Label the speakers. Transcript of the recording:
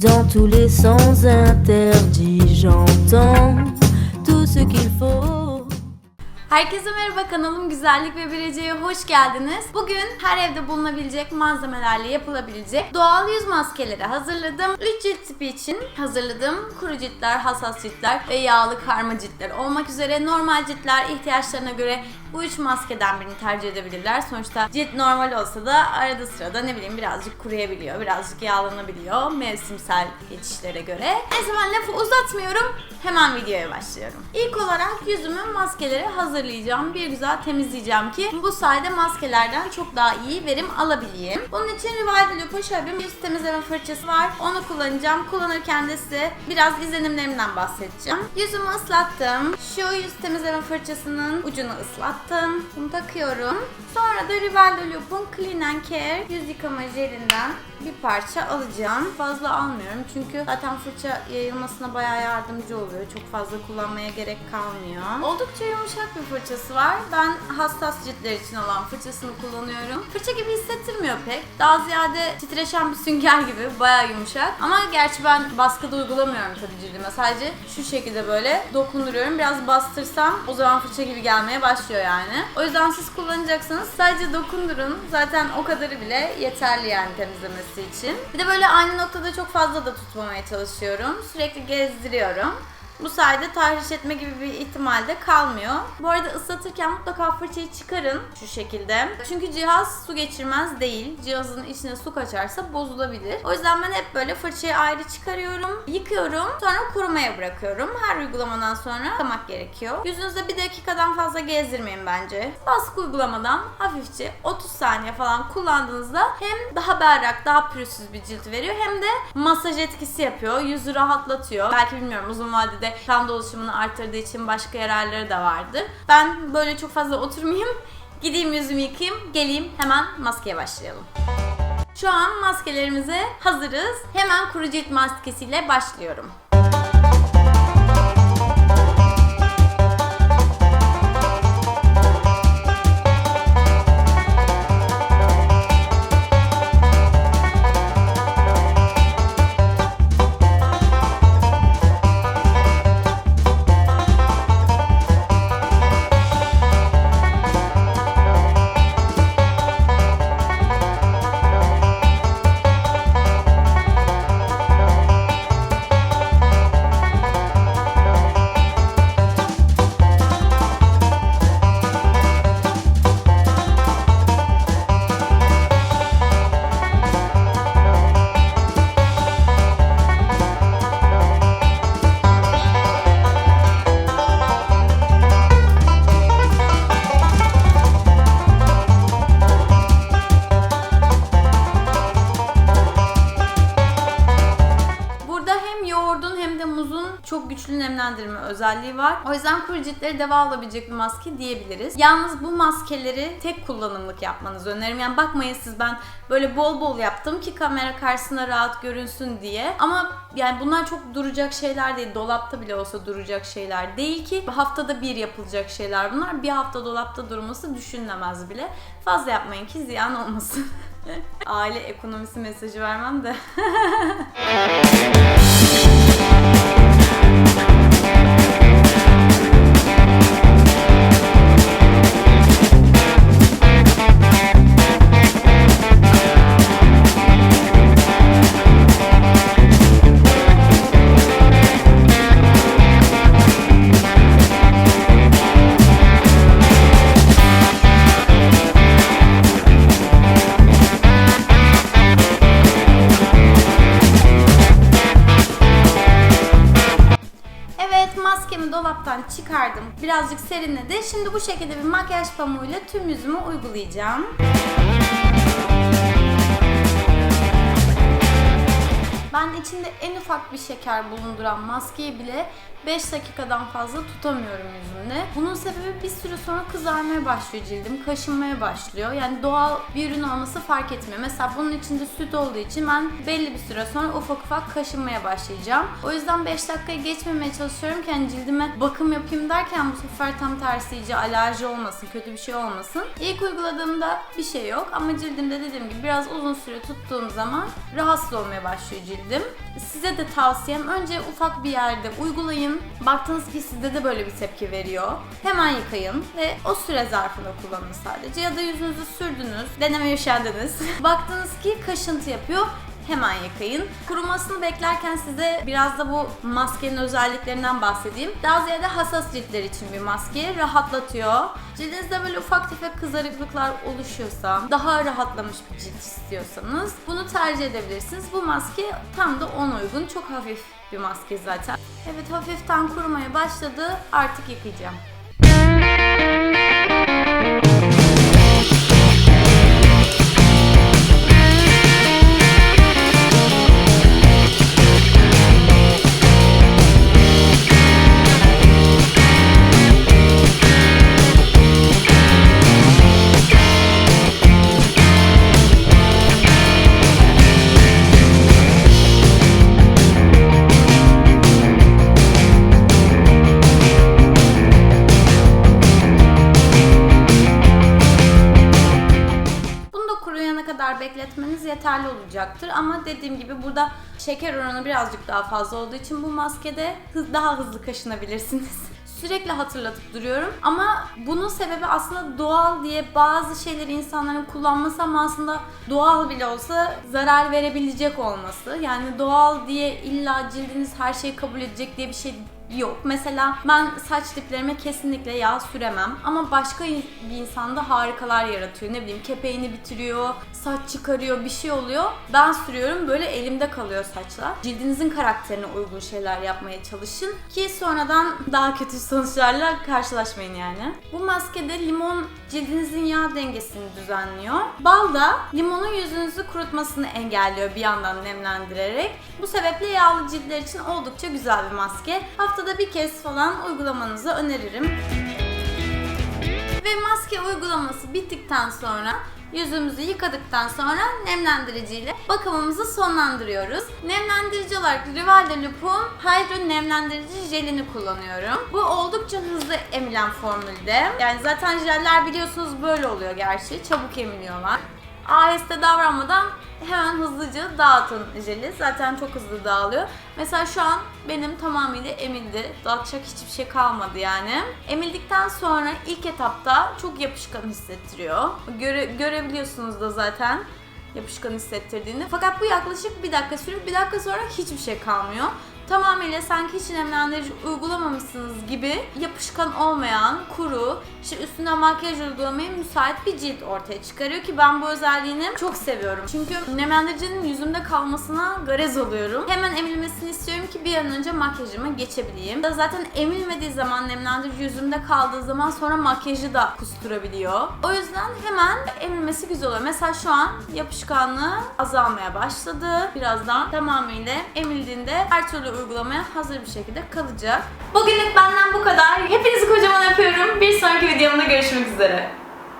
Speaker 1: Dans tous les sens interdits, j'entends tout ce qu'il faut.
Speaker 2: Herkese merhaba kanalım Güzellik ve Birece'ye hoş geldiniz. Bugün her evde bulunabilecek malzemelerle yapılabilecek doğal yüz maskeleri hazırladım. 3 cilt tipi için hazırladım. Kuru ciltler, hassas ciltler ve yağlı karma ciltler olmak üzere normal ciltler ihtiyaçlarına göre bu üç maskeden birini tercih edebilirler. Sonuçta cilt normal olsa da arada sırada ne bileyim birazcık kuruyabiliyor, birazcık yağlanabiliyor mevsimsel geçişlere göre. Neyse ben lafı uzatmıyorum. Hemen videoya başlıyorum. İlk olarak yüzümü maskeleri hazırlayacağım. Bir güzel temizleyeceğim ki bu sayede maskelerden çok daha iyi verim alabileyim. Bunun için de Lupo şöyle bir yüz temizleme fırçası var. Onu kullanacağım. Kullanırken de size biraz izlenimlerimden bahsedeceğim. Yüzümü ıslattım. Şu yüz temizleme fırçasının ucunu ıslattım. Bunu takıyorum. Sonra da Rival de Loop'un Clean and Care yüz yıkama jelinden bir parça alacağım. Fazla almıyorum çünkü zaten fırça yayılmasına bayağı yardımcı oluyor. Çok fazla kullanmaya gerek kalmıyor. Oldukça yumuşak bir fırçası var. Ben hassas ciltler için olan fırçasını kullanıyorum. Fırça gibi hissettirmiyor pek. Daha ziyade titreşen bir sünger gibi bayağı yumuşak. Ama gerçi ben baskıda uygulamıyorum tabii cildime. Sadece şu şekilde böyle dokunduruyorum. Biraz bastırsam o zaman fırça gibi gelmeye başlıyor yani. O yüzden siz kullanacaksanız sadece dokundurun. Zaten o kadarı bile yeterli yani temizlemesi için. Bir de böyle aynı noktada çok fazla da tutmamaya çalışıyorum. Sürekli gezdiriyorum. Bu sayede tahriş etme gibi bir ihtimal de kalmıyor. Bu arada ıslatırken mutlaka fırçayı çıkarın şu şekilde. Çünkü cihaz su geçirmez değil. Cihazın içine su kaçarsa bozulabilir. O yüzden ben hep böyle fırçayı ayrı çıkarıyorum, yıkıyorum, sonra kurumaya bırakıyorum. Her uygulamadan sonra yıkamak gerekiyor. Yüzünüzde bir dakikadan fazla gezdirmeyin bence. Baskı uygulamadan hafifçe 30 saniye falan kullandığınızda hem daha berrak, daha pürüzsüz bir cilt veriyor hem de masaj etkisi yapıyor. Yüzü rahatlatıyor. Belki bilmiyorum uzun vadede kan dolaşımını arttırdığı için başka yararları da vardır. Ben böyle çok fazla oturmayayım. Gideyim yüzümü yıkayayım, geleyim hemen maskeye başlayalım. Şu an maskelerimize hazırız. Hemen kuru cilt maskesiyle başlıyorum. Nemlendirme özelliği var. O yüzden kuru ciltleri deva alabilecek bir maske diyebiliriz. Yalnız bu maskeleri tek kullanımlık yapmanızı öneririm. Yani bakmayın siz ben böyle bol bol yaptım ki kamera karşısına rahat görünsün diye. Ama yani bunlar çok duracak şeyler değil. Dolapta bile olsa duracak şeyler değil ki. Haftada bir yapılacak şeyler bunlar. Bir hafta dolapta durması düşünülemez bile. Fazla yapmayın ki ziyan olmasın. Aile ekonomisi mesajı vermem de. dolaptan çıkardım. Birazcık serinledi. Şimdi bu şekilde bir makyaj pamuğuyla tüm yüzüme uygulayacağım. Ben bir şeker bulunduran maskeyi bile 5 dakikadan fazla tutamıyorum yüzümde. Bunun sebebi bir süre sonra kızarmaya başlıyor cildim, kaşınmaya başlıyor. Yani doğal bir ürün olması fark etmiyor. Mesela bunun içinde süt olduğu için ben belli bir süre sonra ufak ufak kaşınmaya başlayacağım. O yüzden 5 dakikaya geçmemeye çalışıyorum ki hani cildime bakım yapayım derken bu sefer tam tersi iyice alerji olmasın, kötü bir şey olmasın. İlk uyguladığımda bir şey yok ama cildimde dediğim gibi biraz uzun süre tuttuğum zaman rahatsız olmaya başlıyor cildim. Size de tavsiyem önce ufak bir yerde uygulayın. Baktınız ki sizde de böyle bir tepki veriyor. Hemen yıkayın ve o süre zarfında kullanın sadece. Ya da yüzünüzü sürdünüz, deneme üşendiniz. Baktınız ki kaşıntı yapıyor hemen yıkayın. Kurumasını beklerken size biraz da bu maskenin özelliklerinden bahsedeyim. Daha ziyade hassas ciltler için bir maske. Rahatlatıyor. Cildinizde böyle ufak tefek kızarıklıklar oluşuyorsa, daha rahatlamış bir cilt istiyorsanız bunu tercih edebilirsiniz. Bu maske tam da ona uygun. Çok hafif bir maske zaten. Evet hafiften kurumaya başladı. Artık yıkayacağım. Yeterli olacaktır. Ama dediğim gibi burada şeker oranı birazcık daha fazla olduğu için bu maskede daha hızlı kaşınabilirsiniz. Sürekli hatırlatıp duruyorum ama bunun sebebi aslında doğal diye bazı şeyleri insanların kullanması ama aslında doğal bile olsa zarar verebilecek olması. Yani doğal diye illa cildiniz her şeyi kabul edecek diye bir şey yok. Mesela ben saç diplerime kesinlikle yağ süremem ama başka bir insanda harikalar yaratıyor. Ne bileyim kepeğini bitiriyor, saç çıkarıyor, bir şey oluyor. Ben sürüyorum böyle elimde kalıyor saçlar. Cildinizin karakterine uygun şeyler yapmaya çalışın ki sonradan daha kötü sonuçlarla karşılaşmayın yani. Bu maskede limon cildinizin yağ dengesini düzenliyor. Bal da limonun yüzünüzü kurutmasını engelliyor bir yandan nemlendirerek. Bu sebeple yağlı ciltler için oldukça güzel bir maske. Haftada bir kez falan uygulamanızı öneririm. Ve maske uygulaması bittikten sonra yüzümüzü yıkadıktan sonra nemlendiriciyle bakımımızı sonlandırıyoruz. Nemlendirici olarak Rival de Loop'un Hydro Nemlendirici jelini kullanıyorum. Bu oldukça hızlı emilen formülde. Yani zaten jeller biliyorsunuz böyle oluyor gerçi. Çabuk emiliyorlar. Aheste davranmadan hemen hızlıca dağıtın jeli. Zaten çok hızlı dağılıyor. Mesela şu an benim tamamıyla emildi. Dağıtacak hiçbir şey kalmadı yani. Emildikten sonra ilk etapta çok yapışkan hissettiriyor. Göre, görebiliyorsunuz da zaten yapışkan hissettirdiğini. Fakat bu yaklaşık bir dakika sürüp bir dakika sonra hiçbir şey kalmıyor. Tamamıyla sanki hiç nemlendirici uygulamamışsınız gibi yapışkan olmayan, kuru, işte üstüne makyaj uygulamaya müsait bir cilt ortaya çıkarıyor ki ben bu özelliğini çok seviyorum. Çünkü nemlendiricinin yüzümde kalmasına garez oluyorum. Hemen emilmesini istiyorum ki bir an önce makyajıma geçebileyim. Zaten emilmediği zaman nemlendirici yüzümde kaldığı zaman sonra makyajı da kusturabiliyor. O yüzden hemen emilmesi güzel oluyor. Mesela şu an yapışkanlığı azalmaya başladı. Birazdan tamamıyla emildiğinde her türlü uygulamaya hazır bir şekilde kalacak. Bugünlük benden bu kadar. Hepinizi kocaman öpüyorum. Bir sonraki videomda görüşmek üzere.